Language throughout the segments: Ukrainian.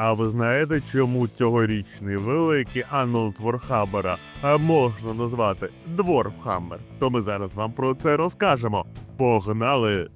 А ви знаєте, чому цьогорічний великий анонс Ворхаммера можна назвати Дворфхаммер? То ми зараз вам про це розкажемо. Погнали!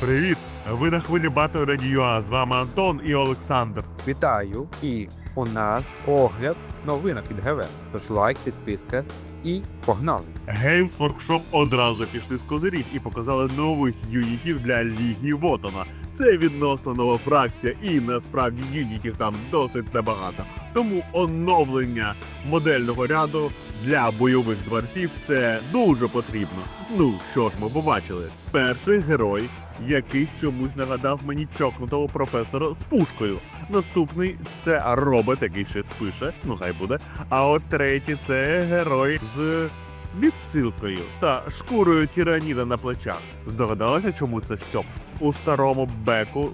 Привіт! Ви на хвилі Батл Радіо, з вами Антон і Олександр. Вітаю! І у нас огляд новинок від ГВ. Тож лайк, підписка і погнали! Games Workshop одразу пішли з козирів і показали нових юнітів для Ліги Вотона. Це відносно нова фракція, і насправді юнітів там досить небагато. Тому оновлення модельного ряду для бойових дворфів це дуже потрібно. Ну що ж ми побачили? Перший герой, який чомусь нагадав мені чокнутого професора з пушкою. Наступний це робот, який щось пише, ну хай буде. А от третій це герой з відсилкою та шкурою тираніда на плечах. Здогадалася, чому це Стьоп? У старому беку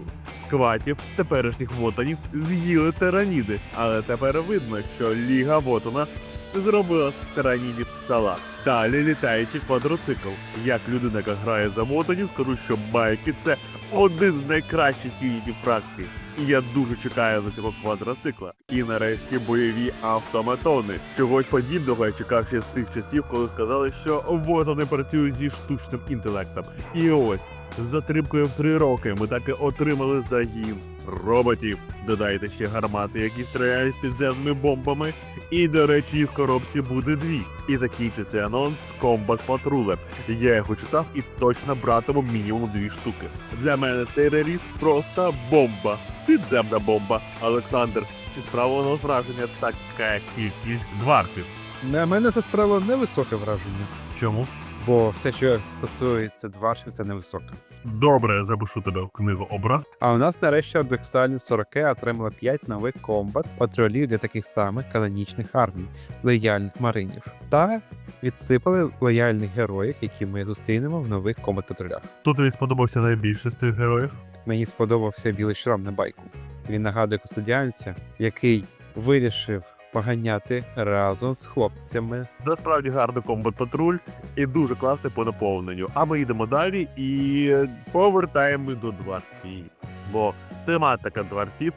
скватів теперішніх вотанів з'їли тираніди, але тепер видно, що Ліга Вотана зробила з тиранідів салат. Далі літаючий квадроцикл. Як людина, яка грає за вотанів, скажу, що байки це один з найкращих юнітів фракції. І я дуже чекаю на цього квадроцикла. І нарешті бойові автоматони. Чогось подібного я чекав ще з тих часів, коли сказали, що вотани працюють зі штучним інтелектом. І ось з затримкою в три роки ми таки отримали загін роботів. Додайте ще гармати, які стріляють підземними бомбами. І, до речі, в коробці буде дві. І закінчиться анонс з комбат патрулем. Я його читав і точно братиму мінімум дві штуки. Для мене цей реліз просто бомба. Підземна бомба. Олександр, чи справило враження така кількість дварфів? На мене це справило невисоке враження, Чому? бо все, що стосується дваршів, це невисоке. Добре, я запишу тебе в книгу образ. А у нас нарешті ордексальні 40 отримали 5 нових комбат патрулів для таких самих канонічних армій, лояльних маринів. Та відсипали лояльних героїв, які ми зустрінемо в нових комбат патрулях. Хто тобі сподобався найбільше з цих героїв? Мені сподобався білий шрам на байку. Він нагадує кустодіанця, який вирішив поганяти разом з хлопцями. Насправді гарний комбат патруль і дуже класний по наповненню. А ми йдемо далі і повертаємо до дворфів. Бо тематика дворфів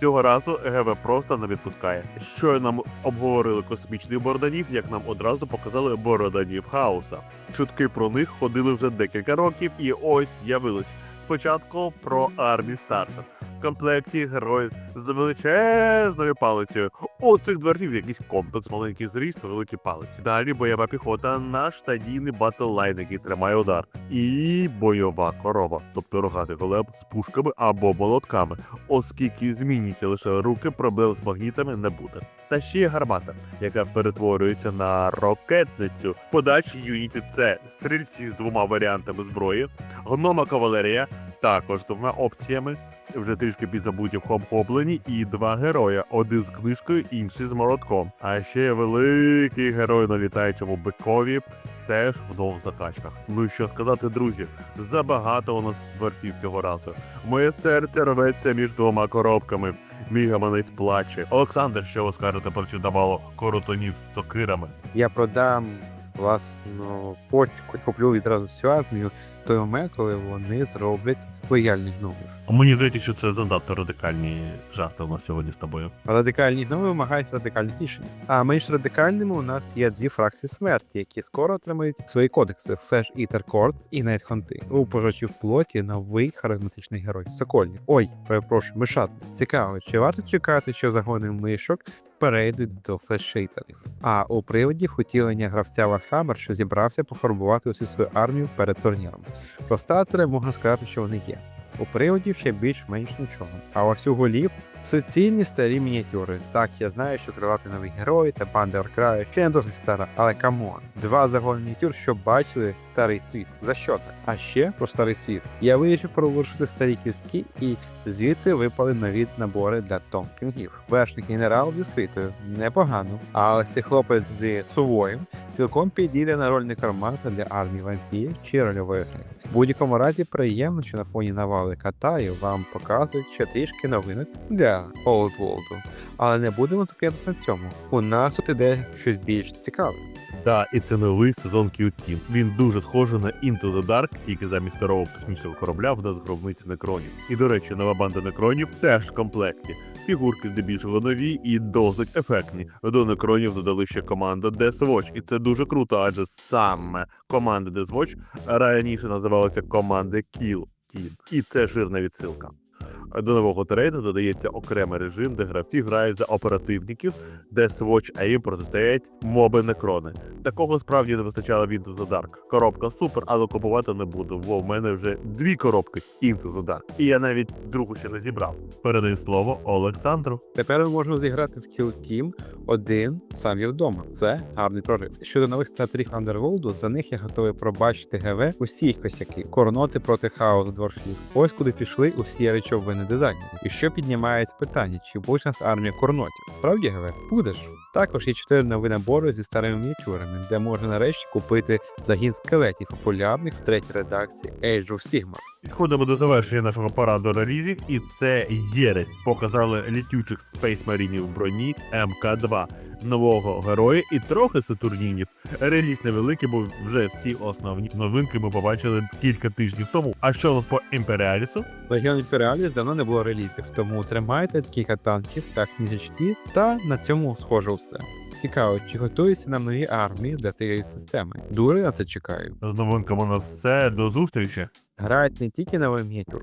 цього разу ЕГВ просто не відпускає. Що нам обговорили космічних бороданів, як нам одразу показали бороданів хаоса. Чутки про них ходили вже декілька років, і ось з'явились. Спочатку про армії стартер. В комплекті герой з величезною палицею. У цих дворфів якийсь комплекс, маленький зріст, великі палиці. Далі бойова піхота, наш стадійний батллайн, який тримає удар. І бойова корова, тобто рогатий голеб з пушками або молотками. Оскільки змінюються лише руки, проблем з магнітами не буде. Та ще є гармата, яка перетворюється на ракетницю. Подальші юніти це стрільці з двома варіантами зброї, гнома кавалерія, також двома опціями. Вже трішки підзабуті в хоб-хоблені і два героя: один з книжкою, інший з молотком. А ще великий герой на літаючому бикові, теж в двох закачках. Ну і що сказати, друзі, забагато у нас дворфів цього разу. Моє серце рветься між двома коробками. Мій гаманець плаче. Олександр, що ви скажете про цю давало коротонів з сокирами? Я продам власну почку, куплю відразу всю армію той момент, коли вони зроблять лояльних гномів. Мені здається, що це занадто радикальні жарти у нас сьогодні з тобою. Радикальні гноми вимагають радикальних рішень. А менш радикальними у нас є дві фракції смерті, які скоро отримають свої кодекси Flash Eater Courts і Найтхонти. У пожачі в плоті новий харизматичний герой Сокольник. Ой, перепрошую, мишатник. Цікаво, чи варто чекати, що загони мишок перейдуть до флешшейтерів. А у приводі втілення гравця Warhammer, що зібрався пофарбувати усю свою армію перед турніром. Про статери можна сказати, що вони є. У приводів ще більш-менш нічого. А ось у голів суцільні старі мініатюри. Так, я знаю, що крилатий новий герой та банда Оркраю ще не досить стара, але камон, два загони мініатюр, щоб бачили старий світ. За що так? А ще про старий світ. Я вирішив проворушити старі кістки і звідти випали нові набори для томкінгів. Вершник генерал зі світою непогано. А ось цей хлопець з сувоєм цілком підійде на роль некроманта для армії вампірів чи рольової гри. Будь-якому разі приємно, що на фоні навали Катаю вам показують ще трішки новинок для Old World. Але не будемо зупинятися на цьому. У нас тут іде щось більш цікаве. Да, і це новий сезон Q-Team. Він дуже схожий на Into the Dark, тільки замість старого космічного корабля в нас гробниці некронів. І до речі, нова банда некронів теж в комплекті. Фігурки здебільшого нові і досить ефектні. До некронів додали ще команда Death Watch, і це дуже круто, адже саме команда Death Watch раніше називалася команда Kill Team. І це жирна відсилка. До нового трейду додається окремий режим, де гравці грають за оперативників, де Swatch, їм протистоять моби некрони. Такого справді не вистачало Into the Dark. Коробка супер, але купувати не буду, бо в мене вже дві коробки Into the Dark. І я навіть другу ще не зібрав. Передаю слово Олександру. Тепер ми можемо зіграти в Kill Team один сам є вдома. Це гарний прорив. Щодо нових статорів Underworld, за них я готовий пробачити ГВ усі їх косяки, короноти проти хаосу дворфів. Ось куди пішли усі речовини дизайнерів. І що піднімається питання, чи буде у нас армія корнотів? Правді ГВ? Будеш. Також є чотири нові набори зі старими мініатюрами, де можна нарешті купити загін скелетів, популярних в третій редакції Age of Sigmar. Підходимо до завершення нашого параду релізів, і це Єресь. Показали літючих Space Marine в броні МК-2, нового героя і трохи сатурнінів. Реліз невеликий, бо вже всі основні новинки ми побачили кілька тижнів тому. А що у нас по імперіалісу? Легіон Імперіаліс давно не було релізів, тому тримайте кілька танків та книжечки, та на цьому схоже все. Цікаво, чи готуються нам нові армії для цієї системи? Дуже на це чекаю. З новинками на все. До зустрічі. Грають не тільки на мініатюр,